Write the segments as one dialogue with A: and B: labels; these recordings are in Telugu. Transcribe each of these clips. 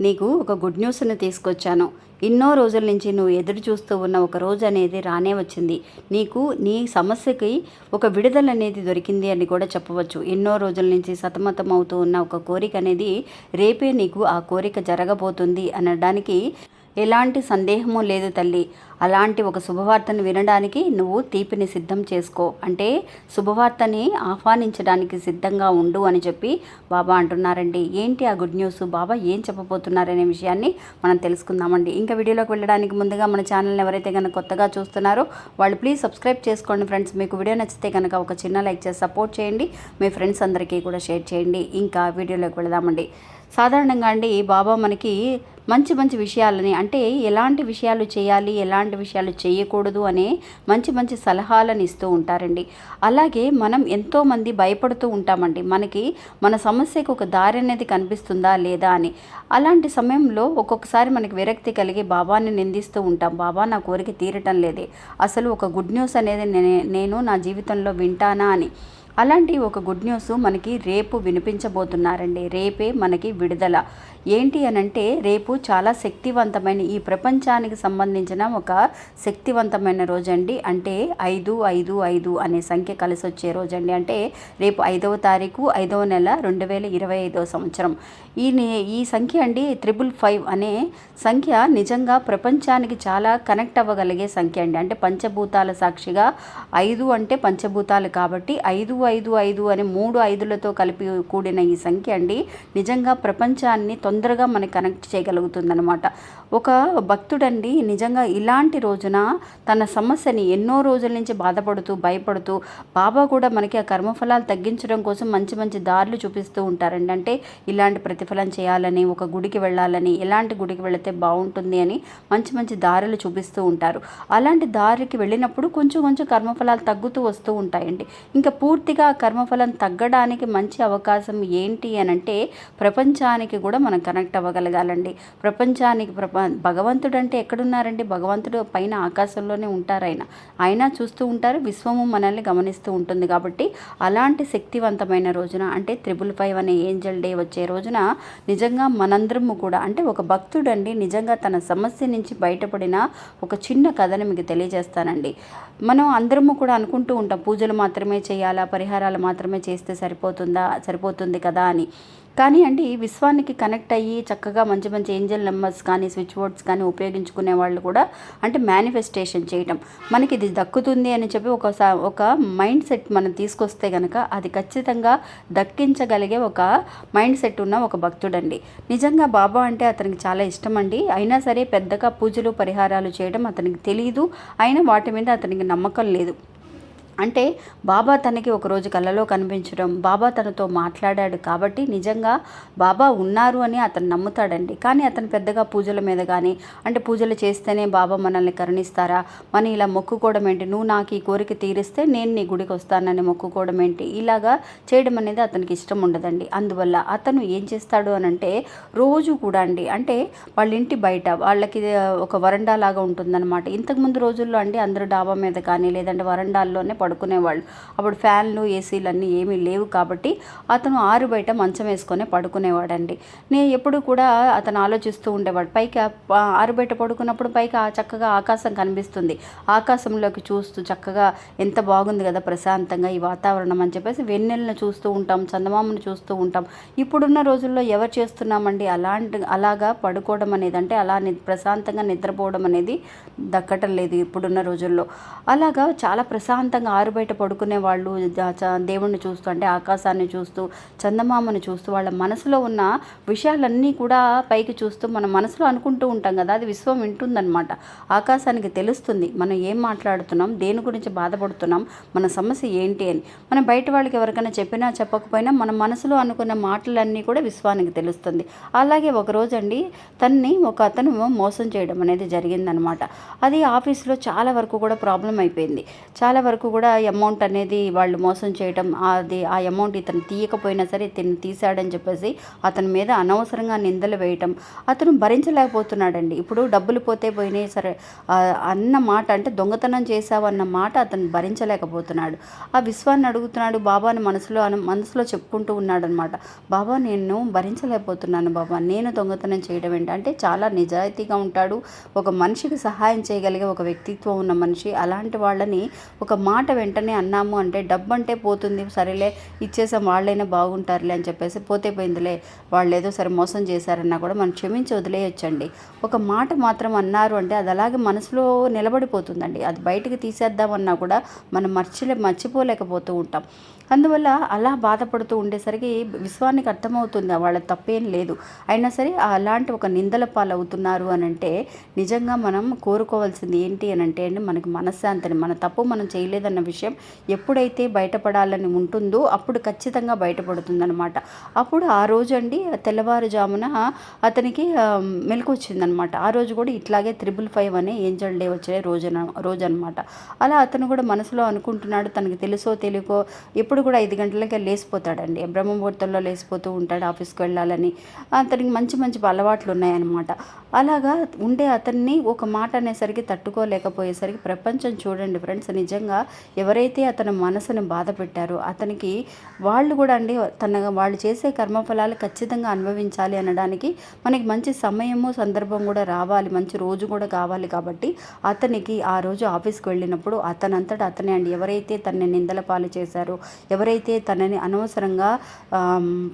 A: నీకు ఒక గుడ్ న్యూస్ని తీసుకొచ్చాను. ఎన్నో రోజుల నుంచి నువ్వు ఎదురు చూస్తూ ఉన్న ఒక రోజు అనేది రానే వచ్చింది. నీకు నీ సమస్యకి ఒక విడుదల అనేది దొరికింది అని కూడా చెప్పవచ్చు. ఎన్నో రోజుల నుంచి సతమతం అవుతూ ఉన్న ఒక కోరిక అనేది రేపే నీకు ఆ కోరిక జరగబోతుంది అనడానికి ఎలాంటి సందేహము లేదు తల్లి. అలాంటి ఒక శుభవార్తను వినడానికి నువ్వు తీపిని సిద్ధం చేసుకో. అంటే శుభవార్తని ఆహ్వానించడానికి సిద్ధంగా ఉండు అని చెప్పి బాబా అంటున్నారండి. ఏంటి ఆ గుడ్ న్యూస్? బాబా ఏం చెప్పబోతున్నారనే విషయాన్ని మనం తెలుసుకుందామండి. ఇంకా వీడియోలోకి వెళ్ళడానికి ముందుగా మన ఛానల్ని ఎవరైతే కనుక కొత్తగా చూస్తున్నారో వాళ్ళు ప్లీజ్ సబ్స్క్రైబ్ చేసుకోండి ఫ్రెండ్స్. మీకు వీడియో నచ్చితే కనుక ఒక చిన్న లైక్ చేసి సపోర్ట్ చేయండి. మీ ఫ్రెండ్స్ అందరికీ కూడా షేర్ చేయండి. ఇంకా వీడియోలోకి వెళదామండి. సాధారణంగా అండి బాబా మనకి మంచి మంచి విషయాలని అంటే ఎలాంటి విషయాలు చేయాలి ఎలాంటి విషయాలు చేయకూడదు అనే మంచి మంచి సలహాలను ఇస్తూ ఉంటారండి. అలాగే మనం ఎంతోమంది భయపడుతూ ఉంటామండి. మనకి మన సమస్యకు ఒక దారి అనేది కనిపిస్తుందా లేదా అని. అలాంటి సమయంలో ఒక్కొక్కసారి మనకి విరక్తి కలిగి బాబాని నిందిస్తూ ఉంటాం. బాబా నా కోరిక తీరటం లేదే. అసలు ఒక గుడ్ న్యూస్ అనేది నేను నా జీవితంలో వింటానా అని. అలాంటి ఒక గుడ్ న్యూస్ మనకి రేపు వినిపించబోతున్నారండి. రేపే మనకి విడుదల. ఏంటి అనంటే రేపు చాలా శక్తివంతమైన ఈ ప్రపంచానికి సంబంధించిన ఒక శక్తివంతమైన రోజండి. అంటే ఐదు ఐదు ఐదు అనే సంఖ్య కలిసి వచ్చే రోజండి. అంటే రేపు ఐదవ తారీఖు ఐదవ నెల రెండు వేల ఇరవై ఐదవ సంవత్సరం. ఈ నే- ఈ సంఖ్య అండి త్రిబుల్ ఫైవ్ అనే సంఖ్య నిజంగా ప్రపంచానికి చాలా కనెక్ట్ అవ్వగలిగే సంఖ్య అండి. అంటే పంచభూతాల సాక్షిగా ఐదు అంటే పంచభూతాలు కాబట్టి ఐదు ఐదు ఐదు అనే మూడు ఐదులతో కలిపి కూడిన ఈ సంఖ్య అండి. నిజంగా ప్రపంచాన్ని తొందరగా మనకి కనెక్ట్ చేయగలుగుతుందనమాట ఒక భక్తుడండి నిజంగా ఇలాంటి రోజున తన సమస్యని ఎన్నో రోజుల నుంచి బాధపడుతూ భయపడుతూ బాబా కూడా మనకి ఆ కర్మఫలాలు తగ్గించడం కోసం మంచి మంచి దారులు చూపిస్తూ ఉంటారండి. అంటే ఇలాంటి ప్రతిఫలం చేయాలని ఒక గుడికి వెళ్ళాలని ఎలాంటి గుడికి వెళితే బాగుంటుంది అని మంచి మంచి దారులు చూపిస్తూ ఉంటారు. అలాంటి దారికి వెళ్ళినప్పుడు కొంచెం కొంచెం కర్మఫలాలు తగ్గుతూ వస్తూ ఉంటాయండి. ఇంకా పూర్తిగా కర్మఫలం తగ్గడానికి మంచి అవకాశం ఏంటి అని అంటే ప్రపంచానికి కూడా మనం కనెక్ట్ అవ్వగలగాలండి. ప్రపంచానికి ప్రప భగవంతుడు అంటే ఎక్కడున్నారండి? భగవంతుడు పైన ఆకాశంలోనే ఉంటారు ఆయన ఆయన చూస్తూ ఉంటారు విశ్వము మనల్ని గమనిస్తూ ఉంటుంది కాబట్టి అలాంటి శక్తివంతమైన రోజున అంటే త్రిబుల్ ఫైవ్ అనే ఏంజల్ డే వచ్చే రోజున నిజంగా మనందరము కూడా అంటే ఒక భక్తుడండి నిజంగా తన సమస్య నుంచి బయటపడిన ఒక చిన్న కథను మీకు తెలియజేస్తానండి. మనం అందరము కూడా అనుకుంటూ ఉంటాం పూజలు మాత్రమే చేయాలా పరిహారాలు మాత్రమే చేస్తే సరిపోతుందా సరిపోతుంది కదా అని. కానీ అండి విశ్వానికి కనెక్ట్ అయ్యి చక్కగా మంచి మంచి ఏంజల్ నెంబర్స్ కానీ స్విచ్ బోర్డ్స్ కానీ ఉపయోగించుకునే వాళ్ళు కూడా అంటే మేనిఫెస్టేషన్ చేయటం. మనకి ఇది దక్కుతుంది అని చెప్పి ఒక ఒక మైండ్ సెట్ మనం తీసుకొస్తే కనుక అది ఖచ్చితంగా దక్కించగలిగే ఒక మైండ్ సెట్ ఉన్న ఒక భక్తుడండి. నిజంగా బాబా అంటే అతనికి చాలా ఇష్టం అండి అయినా సరే పెద్దగా పూజలు పరిహారాలు చేయడం అతనికి తెలియదు అయినా వాటి మీద అతనికి నమ్మకం లేదు. అంటే బాబా తనకి ఒకరోజు కళ్ళలో కనిపించడం బాబా తనతో మాట్లాడాడు కాబట్టి నిజంగా బాబా ఉన్నారు అని అతను నమ్ముతాడండి. కానీ అతను పెద్దగా పూజల మీద కానీ అంటే పూజలు చేస్తేనే బాబా మనల్ని కరుణిస్తారా? మనం ఇలా మొక్కుకోవడం ఏంటి? నువ్వు నాకు ఈ కోరిక తీరిస్తే నేను నీ గుడికి వస్తానని మొక్కుకోవడం ఏంటి? ఇలాగా చేయడం అనేది అతనికి ఇష్టం ఉండదండి. అందువల్ల అతను ఏం చేస్తాడు అని అంటే రోజు కూడా అండి అంటే వాళ్ళ ఇంటి బయట వాళ్ళకి ఒక వరండా లాగా ఉంటుందన్నమాట ఇంతకుముందు రోజుల్లో అండి అందరూ డాబా మీద కానీ లేదంటే వరండాల్లోనే పడుకునేవాళ్ళు. అప్పుడు ఫ్యాన్లు ఏసీలు అన్నీ ఏమీ లేవు కాబట్టి అతను ఆరు బయట మంచం వేసుకొని పడుకునేవాడండి. నేను ఎప్పుడు కూడా అతను ఆలోచిస్తూ ఉండేవాడు. పైకి ఆరు బయట పడుకున్నప్పుడు పైకి ఆ చక్కగా ఆకాశం కనిపిస్తుంది. ఆకాశంలోకి చూస్తూ చక్కగా ఎంత బాగుంది కదా ప్రశాంతంగా ఈ వాతావరణం అని చెప్పేసి వెన్నెలను చూస్తూ ఉంటాం చందమామను చూస్తూ ఉంటాం. ఇప్పుడున్న రోజుల్లో ఎవరు చేస్తున్నామండి? అలాంటి అలాగా పడుకోవడం అనేది అంటే అలా ప్రశాంతంగా నిద్రపోవడం అనేది దక్కటం లేదు ఇప్పుడున్న రోజుల్లో. అలాగా చాలా ప్రశాంతంగా ఆరు బయట పడుకునే వాళ్ళు దేవుణ్ణి చూస్తూ అంటే ఆకాశాన్ని చూస్తూ చందమామను చూస్తూ వాళ్ళ మనసులో ఉన్న విషయాలన్నీ కూడా పైకి చూస్తూ మన మనసులో అనుకుంటూ ఉంటాం కదా అది విశ్వం వింటుందన్నమాట. ఆకాశానికి తెలుస్తుంది మనం ఏం మాట్లాడుతున్నాం దేని గురించి బాధపడుతున్నాం మన సమస్య ఏంటి అని. మనం బయట వాళ్ళకి ఎవరికైనా చెప్పినా చెప్పకపోయినా మన మనసులో అనుకున్న మాటలన్నీ కూడా విశ్వానికి తెలుస్తుంది. అలాగే ఒకరోజండి తన్ని ఒక అతను మోసం చేయడం అనేది జరిగిందనమాట అది ఆఫీస్లో చాలా వరకు కూడా ప్రాబ్లం అయిపోయింది. చాలా వరకు కూడా కూడా అమౌంట్ అనేది వాళ్ళు మోసం చేయటం అది ఆ అమౌంట్ ఇతను తీయకపోయినా సరే ఇతను తీశాడని చెప్పేసి అతని మీద అనవసరంగా నిందలు వేయటం. అతను భరించలేకపోతున్నాడండి. ఇప్పుడు డబ్బులు పోతే పోయినాయి సరే అన్న మాట అంటే దొంగతనం చేశావు అన్న మాట అతను భరించలేకపోతున్నాడు. ఆ విశ్వాన్ని అడుగుతున్నాడు బాబాని మనసులో అను మనసులో చెప్పుకుంటూ ఉన్నాడు అనమాట బాబా నేను భరించలేకపోతున్నాను బాబా. నేను దొంగతనం చేయడం ఏంటంటే చాలా నిజాయితీగా ఉంటాడు. ఒక మనిషికి సహాయం చేయగలిగే ఒక వ్యక్తిత్వం ఉన్న మనిషి అలాంటి వాళ్ళని ఒక మాట వెంటనే అన్నాము అంటే డబ్బు అంటే పోతుంది. సరేలే ఇచ్చేసాం వాళ్ళైనా బాగుంటారులే అని చెప్పేసి పోతే పోయిందిలే. వాళ్ళు ఏదో సరే మోసం చేశారన్నా కూడా మనం క్షమించి వదిలేయొచ్చండి. ఒక మాట మాత్రం అన్నారు అంటే అది అలాగే మనసులో నిలబడిపోతుందండి. అది బయటకు తీసేద్దామన్నా కూడా మనం మర్చిలే మర్చిపోలేకపోతూ ఉంటాం. అందువల్ల అలా బాధపడుతూ ఉండేసరికి విశ్వానికి అర్థమవుతుంది వాళ్ళ తప్పేం లేదు. అయినా సరే అలాంటి ఒక నిందల పాలవుతున్నారు అని అంటే నిజంగా మనం కోరుకోవాల్సింది ఏంటి అని అంటే అండి మనకి మనశ్శాంతిని మన తప్పు మనం చేయలేదన్న విషయం ఎప్పుడైతే బయటపడాలని ఉంటుందో అప్పుడు ఖచ్చితంగా బయటపడుతుందనమాట అప్పుడు ఆ రోజు అండి తెల్లవారుజామున అతనికి మెలకు వచ్చిందనమాట ఆ రోజు కూడా ఇట్లాగే త్రిబుల్ ఫైవ్ అనే ఏంజల్ డే వచ్చే రోజు రోజు అనమాట అలా అతను కూడా మనసులో అనుకుంటున్నాడు తనకి తెలుసో తెలియకో ఎప్పుడు కూడా ఐదు గంటలకే లేచిపోతాడండి బ్రహ్మముహూర్తంలో లేచిపోతూ ఉంటాడు ఆఫీస్కి వెళ్ళాలని. అతనికి మంచి మంచి అలవాట్లు ఉన్నాయన్నమాట. అలాగా ఉండే అతన్ని ఒక మాట అనేసరికి తట్టుకోలేకపోయేసరికి ప్రపంచం చూడండి ఫ్రెండ్స్ నిజంగా ఎవరైతే అతని మనసుని బాధ పెట్టారో అతనికి వాళ్ళు కూడా అండి తన వాళ్ళు చేసే కర్మఫలాలు ఖచ్చితంగా అనుభవించాలి అనడానికి మనకి మంచి సమయము సందర్భం కూడా రావాలి మంచి రోజు కూడా కావాలి కాబట్టి అతనికి ఆ రోజు ఆఫీస్కి వెళ్ళినప్పుడు అతనంతట అతనే అండి. ఎవరైతే తనని నిందల పాలు చేశారో ఎవరైతే తనని అనవసరంగా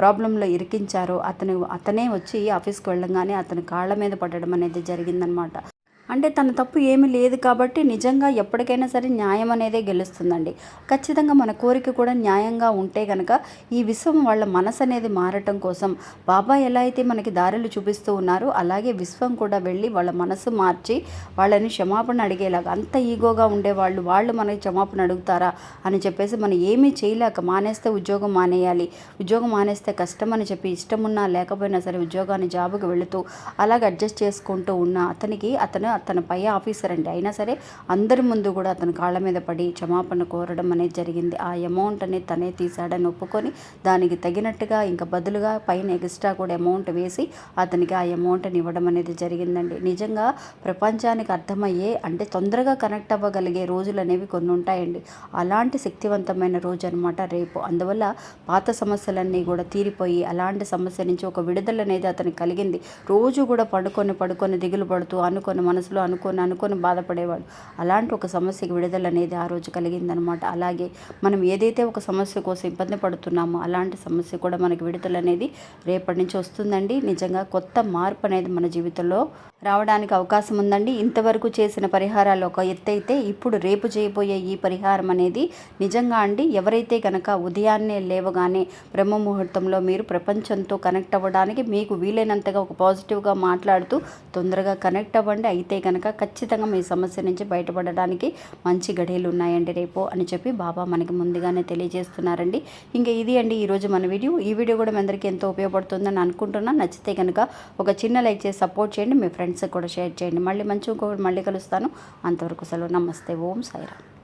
A: ప్రాబ్లంలో ఇరికించారో అతను అతనే వచ్చి ఆఫీస్కి వెళ్ళంగానే అతను కాళ్ళ మీద పడడం అనేది జరిగిందనమాట. అంటే తన తప్పు ఏమీ లేదు కాబట్టి నిజంగా ఎప్పటికైనా సరే న్యాయం అనేదే గెలుస్తుందండి. ఖచ్చితంగా మన కోరిక కూడా న్యాయంగా ఉంటే కనుక ఈ విశ్వం వాళ్ళ మనసు అనేది మారటం కోసం బాబా ఎలా అయితే మనకి దారులు చూపిస్తూ ఉన్నారో అలాగే విశ్వం కూడా వెళ్ళి వాళ్ళ మనసు మార్చి వాళ్ళని క్షమాపణ అడిగేలాగా అంత ఈగోగా ఉండేవాళ్ళు వాళ్ళు మనకి క్షమాపణ అడుగుతారా అని చెప్పేసి మనం ఏమీ చేయలేక మానేస్తే ఉద్యోగం మానేయాలి ఉద్యోగం మానేస్తే కష్టం అని చెప్పి ఇష్టం ఉన్నా లేకపోయినా సరే ఉద్యోగాన్ని జాబుకి వెళుతూ అలాగ అడ్జస్ట్ చేసుకుంటూ ఉన్న అతనికి అతను తన పై ఆఫీసర్ అండి. అయినా సరే అందరి ముందు కూడా అతను కాళ్ళ మీద పడి క్షమాపణ కోరడం అనేది జరిగింది. ఆ అమౌంట్ అనేది తనే తీశాడని ఒప్పుకొని దానికి తగినట్టుగా ఇంకా బదులుగా పైన ఎక్స్ట్రా కూడా అమౌంట్ వేసి అతనికి ఆ అమౌంట్ని ఇవ్వడం అనేది జరిగిందండి. నిజంగా ప్రపంచానికి అర్థమయ్యే అంటే తొందరగా కనెక్ట్ అవ్వగలిగే రోజులు అనేవి కొన్ని ఉంటాయండి. అలాంటి శక్తివంతమైన రోజు అనమాట రేపు. అందువల్ల పాత సమస్యలన్నీ కూడా తీరిపోయి అలాంటి సమస్య నుంచి ఒక విడుదల అనేది అతనికి కలిగింది. రోజు కూడా పడుకొని పడుకొని దిగులు పడుతూ అనుకొని మనసు మనసులో అనుకొని అనుకొని బాధపడేవాడు. అలాంటి ఒక సమస్యకి విడుదల అనేది ఆ రోజు కలిగిందనమాట. అలాగే మనం ఏదైతే ఒక సమస్య కోసం ఇబ్బంది పడుతున్నామో అలాంటి సమస్య కూడా మనకి విడుదల అనేది రేపటి నుంచి వస్తుందండి. నిజంగా కొత్త మార్పు అనేది మన జీవితంలో రావడానికి అవకాశం ఉందండి. ఇంతవరకు చేసిన పరిహారాలు ఒక ఎత్తైతే ఇప్పుడు రేపు చేయబోయే ఈ పరిహారం అనేది నిజంగా అండి. ఎవరైతే కనుక ఉదయాన్నే లేవగానే బ్రహ్మ ముహూర్తంలో మీరు ప్రపంచంతో కనెక్ట్ అవ్వడానికి మీకు వీలైనంతగా ఒక పాజిటివ్గా మాట్లాడుతూ తొందరగా కనెక్ట్ అవ్వండి. అయితే కనుక ఖచ్చితంగా మీ సమస్య నుంచి బయటపడడానికి మంచి గడియలు ఉన్నాయండి రేపు అని చెప్పి బాబా మనకి ముందుగానే తెలియజేస్తున్నారండి. ఇంకా ఇది అండి ఈరోజు మన వీడియో. ఈ వీడియో కూడా మీ అందరికీ ఎంతో ఉపయోగపడుతుందని అనుకుంటున్నాను నచ్చితే కనుక ఒక చిన్న లైక్ చేసి సపోర్ట్ చేయండి. మీ ఫ్రెండ్స్కి కూడా షేర్ చేయండి. మళ్ళీ మంచి ఇంకొకటి మళ్ళీ కలుస్తాను. అంతవరకు సెలవు. నమస్తే. ఓం సాయిరామ్.